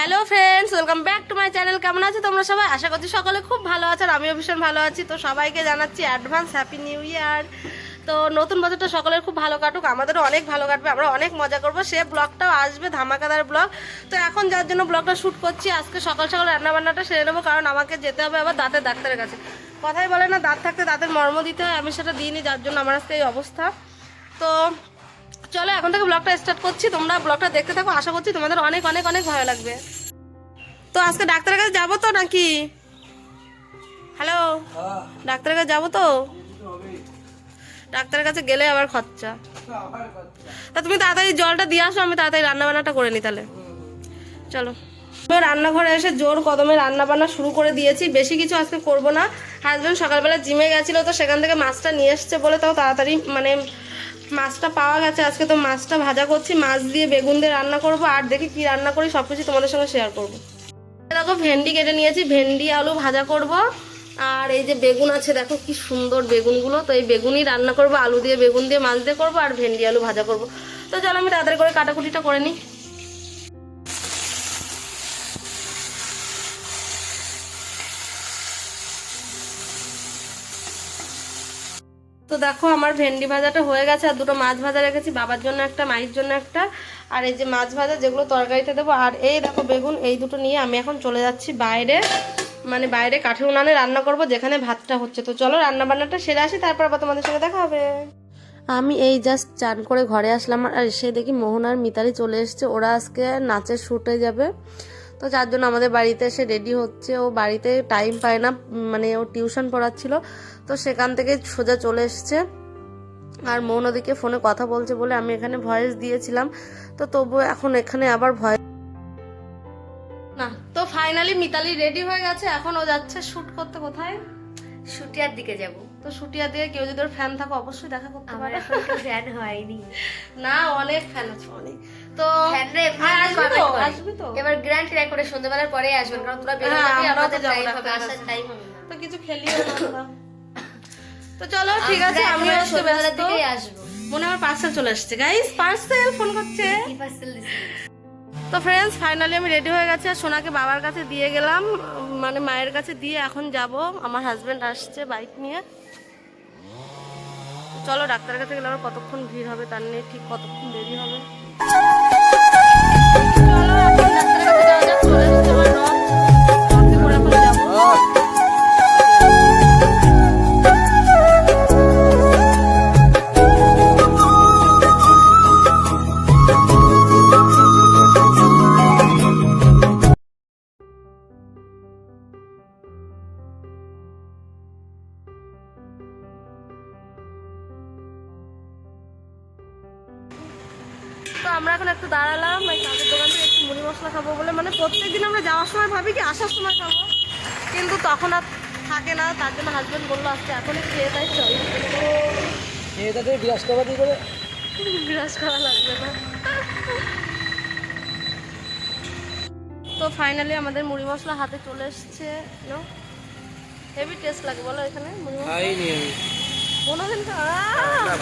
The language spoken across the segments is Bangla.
Hello friends, welcome back to my channel. কেমন আছো তোমরা সবাই? আশা করছি সকলে খুব ভালো আছো আর আমিও ভীষণ ভালো আছি। তো সবাইকে জানাচ্ছি অ্যাডভান্স হ্যাপি নিউ ইয়ার তো নতুন বছরটা সকলের খুব ভালো কাটুক, আমাদেরও অনেক ভালো কাটবে, আমরা অনেক মজা করব। সে ব্লগটাও আসবে, ধামাকাদার ব্লগ। তো এখন যার জন্য ব্লগটা শ্যুট করছি, আজকে সকাল সকাল রান্নাবান্নাটা সেরে নেব, কারণ আমাকে যেতে হবে আবার দাঁতের ডাক্তারের কাছে। কথাই বলে না, দাঁত থাকতে দাঁতের মর্ম দিতে হয়, আমি সেটা দিইনি, যার জন্য আমার আজকে এই অবস্থা। তো চলো, এখন থেকে ব্লগটা স্টার্ট করছি। তোমরা ব্লগটা দেখতে থাকো, আশা করছি তোমাদের অনেক অনেক অনেক ভালো লাগবে। তো আজকে ডাক্তারের কাছে যাব তো নাকি? হ্যালো ডাক্তারের কাছে যাব তো? ডাক্তারের কাছে গেলে আবার খরচা। তা তুমি তাড়াতাড়ি জলটা দিয়ে আসো, আমি তাড়াতাড়ি রান্না বান্নাটা করে নিই তাহলে। চলো। রান্নাঘরে এসে জোর কদমে রান্না বান্না শুরু করে দিয়েছি। বেশি কিছু আজকে করব না। হাজব্যান্ড সকালবেলা জিমে গেছিল, তো সেখান থেকে মাছটা নিয়ে এসছে বলে তাও তাড়াতাড়ি মানে মাছটা পাওয়া গেছে, আজকে তো মাছটা ভাজা করছি, মাছ দিয়ে বেগুন দিয়ে রান্না করব, আর দেখি কি রান্না করি সব কিছু তোমাদের সঙ্গে শেয়ার করব। দেখো, ভেন্ডি কেটে নিয়েছি, ভেন্ডি, আলু ভাজা করব, আর এই যে বেগুন আছে, দেখো কি সুন্দর বেগুনগুলো, তো এই বেগুনই রান্না করব, আলু দিয়ে বেগুন দিয়ে মাছ দিয়ে করব, আর ভেন্ডি, আলু ভাজা করব। তো চলো আমি তাড়াতাড়ি করে কাটাকুটিটা করে নিই। তো দেখো আমার ভেন্ডি ভাজাটা হয়ে গেছে, আর দুটো মাছ ভাজা রেখেছি, বাবার জন্য একটা, মায়ের জন্য একটা। আর এই যে মাছ ভাজা, যেগুলো তরকারিতে দেবো, আর এই দেখো বেগুন, এই দুটো নিয়ে আমি এখন চলে যাচ্ছি বাইরে মানে বাইরে কাঠের উনানে রান্না করব, যেখানে ভাতটা হচ্ছে। তো চলো রান্না বান্নাটা সেরে আসি, তারপর আবার তোমাদের সঙ্গে দেখা হবে। আমি এই জাস্ট চান করে ঘরে আসলাম, আর এসে দেখি মোহন আর মিতালি চলে এসছে, ওরা আজকে নাচের শুটে যাবে। তো যার জন্য আমাদের বাড়িতে এসে রেডি হচ্ছে। ও বাড়িতে টাইম পায় না মানে ও টিউশন পড়াচ্ছিল। তো সেখান থেকে সোজা চলে এসছে। আর মৌন ওদিকে ফোনে কথা বলছে বলে আমি এখানে ভয়েস দিয়েছিলাম। তো তবু এখন এখানে আবার ভয়েস না তো ফাইনালি মিতালি রেডি হয়ে গেছে। এখন ও যাচ্ছে শুট করতে কোথায়? শুটিয়ার দিকে যাব। তো শুটিয়া দিয়ে কেউ যদি ওর ফ্যান থাকো অবশ্যই দেখা করতে আমার পারে। এখন ফ্যান হয়নি। না অনেক ফ্যান আছে। অনেক। তো আসবি তো? এবার গ্র্যান্ড ট্রাই করে সন্ধ্যাবেলার পরে আসবেন কারণ তোরা বেরোবে হ্যাঁ, আমাদের টাইম হবে আসার টাইম হবে তো কিছু খেলিও না তো চলো ঠিক আছে একেবারে আসতে দিকেই আসব। মনে আমার পার্সেল চলে আসছে। গাইস পার্সেল ফোন করছে। কি পার্সেল তো ফ্রেন্ডস ফাইনালি আমি রেডি হয়ে গেছি আর সোনাকে বাবার কাছে দিয়ে গেলাম। মানে মায়ের কাছে দিয়ে এখন যাব। আমার হাজবেন্ড আসছে বাইক নিয়ে। চলো ডাক্তারের কাছে গেলে আবার কতক্ষণ ভিড় হবে তার নিয়ে ঠিক কতক্ষণ দেরি হবে? আমরা এখন একটু দাঁড়ালাম এই কাজের দোকান থেকে একটু মুড়ি মশলা খাব বলে। মানে প্রত্যেকদিন আমরা যাওয়ার সময় ভাবি কি আসার সময় খাব। কিন্তু তখন আর থাকে না তার জন্য হাজবেন্ড বলল আজকে এখনই খেয়ে তাই চল। খেয়ে তাদের বিরাজ করা দিয়ে করে বিরাজ করা লাগবে না। তো ফাইনালি আমাদের মুড়ি মশলা হাতে চলে এসছে হেভি টেস্ট লাগে বলো এখানে মুড়ি মশলা?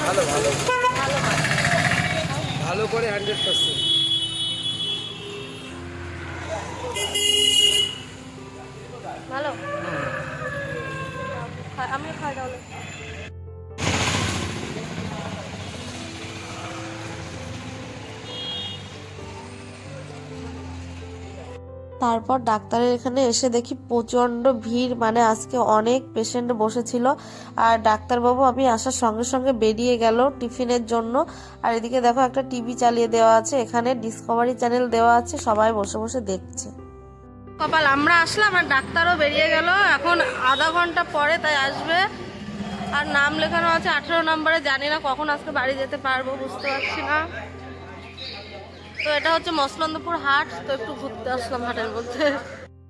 ভালো। ভালো ভালো। ভালো করে হান্ড্রেড পার্সেন্ট ভালো। আমি আমিও খাই তারপর ডাক্তারের এখানে এসে দেখি প্রচণ্ড ভিড় মানে আজকে অনেক পেশেন্ট বসেছিল। আর ডাক্তারবাবু, আমি আসার সঙ্গে সঙ্গে বেরিয়ে গেল টিফিনের জন্য। আর এদিকে দেখো একটা টিভি চালিয়ে দেওয়া আছে, এখানে ডিসকভারি চ্যানেল দেওয়া আছে, সবাই বসে বসে দেখছে। কপাল, আমরা আসলাম আর ডাক্তারও বেরিয়ে গেল। এখন আধা ঘণ্টা পরে তাই আসবে। আর নাম লেখানো আছে আঠেরো নম্বরে, জানি না কখন আজকে বাড়ি যেতে পারব, বুঝতে পারছি না। তো এটা হচ্ছে মসলন্দপুর হাট তো একটু ঘুরতে আসলাম হাটের মধ্যে।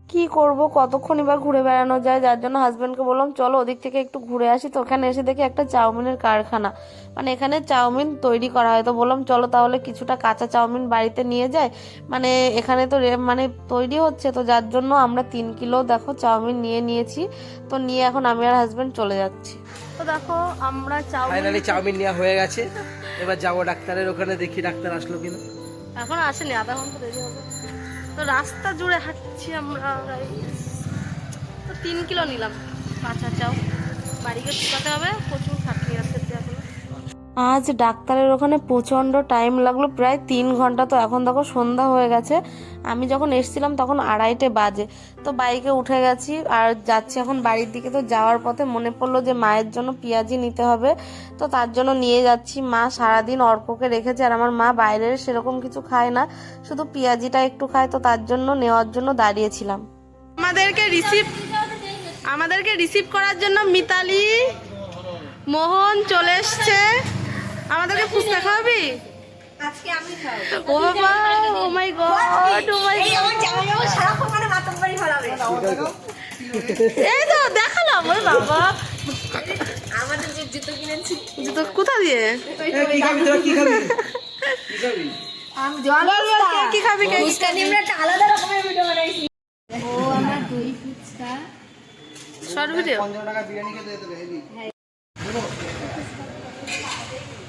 কি করব কতক্ষণই বা ঘুরে বেড়ানো যায় যার জন্য হাজব্যান্ডকে বললাম চলো ওদিক থেকে একটু ঘুরে আসি। তো ওখানে এসে দেখি একটা চাউমিনের কারখানা। মানে এখানে চাউমিন তৈরি করা হয়। তো বললাম চলো তাহলে কিছুটা কাঁচা চাউমিন বাড়িতে নিয়ে যাই। মানে এখানে তো রে- মানে তৈরি হচ্ছে। তো যার জন্য আমরা তিন কিলো দেখো চাউমিন নিয়ে নিয়েছি। তো নিয়ে এখন আমি আর হাজব্যান্ড চলে যাচ্ছি। তো দেখো আমরা চাউমিন ফাইনালি চাউমিন নেওয়া হয়ে গেছে। এবার যাব ডাক্তারের ওখানে দেখি ডাক্তার আসলো কিনা। এখন আসেনি, আধা ঘণ্টা দেরি হবে। তো রাস্তা জুড়ে হাঁটছি আমরা তো তিন কিলো নিলাম। কাঁচা চাও বাড়িকে শুকাতে হবে আজ ডাক্তারের ওখানে প্রচণ্ড টাইম লাগল, প্রায় তিন ঘণ্টা তো এখন দেখো সন্ধ্যা হয়ে গেছে। আমি যখন এসছিলাম তখন আড়াইটে বাজে। তো বাইকে উঠে গেছি আর যাচ্ছি এখন বাড়ির দিকে। তো যাওয়ার পথে মনে পড়ল যে মায়ের জন্য পেঁয়াজি নিতে হবে। তো তার জন্য নিয়ে যাচ্ছি। মা সারাদিন অর্ককে রেখেছে আর আমার মা বাইরের সেরকম কিছু খায় না। শুধু পেঁয়াজিটা একটু খায়, তো তার জন্য নেওয়ার জন্য দাঁড়িয়েছিলাম। আমাদেরকে রিসিভ আমাদেরকে রিসিভ করার জন্য মিতালি মোহন চলে এসছে। আমাদেরকে ফুচকা খাওয়াবি? আজকে আমি খাব। ও বাবা ও মাই গড ও মাই এই আমার জামা জামা সারাক্ষণ মানে মাতম বাড়ি ফলাবে এই তো দেখালাম ওই বাবা। আমাদের যে জুতো কিনেছি। জুতো কোথা দিয়ে? কি খাবি তোরা কি খাবি কি খাবি? আমি জল বল বল কে কি খাবি কে ফুচকা নিয়ে আমরা আলাদা রকমের ভিডিও বানাইছি। ও আমার দই ফুচকা। শর্ট ভিডিও পঞ্চান্ন টাকা বিরিয়ানি খেতে যেতে হেভি তোমাকে দই ফুচকা করে নিতে করব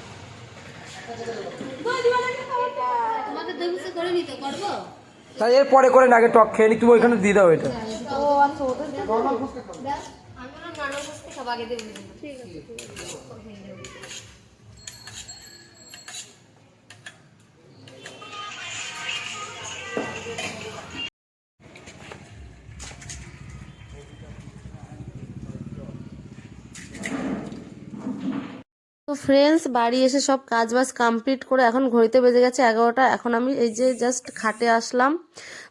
তাই এর পরে করে নাগে টক খেয়ে নি তুমি ওইখানে দিয়ে দাও এটা। তো ফ্রেন্ডস বাড়ি এসে সব কাজ বাজ কমপ্লিট করে এখন ঘড়িতে বেজে গেছে এগারোটা। এখন আমি এই যে জাস্ট খাটে আসলাম।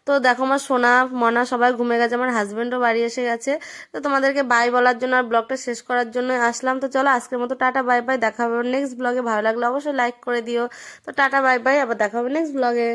তো দেখো আমার সোনা, মনা সবাই ঘুমে গেছে, আমার হাজব্যান্ডও বাড়ি এসে গেছে। তো তোমাদেরকে বাই বলার জন্য আর ব্লগটা শেষ করার জন্য আসলাম। তো চলো আজকের মতো টাটা বাই বাই দেখা হবে নেক্সট ব্লগে ভালো লাগলে অবশ্যই লাইক করে দিও। তো টাটা বাই বাই আবার দেখা হবে নেক্সট ব্লগে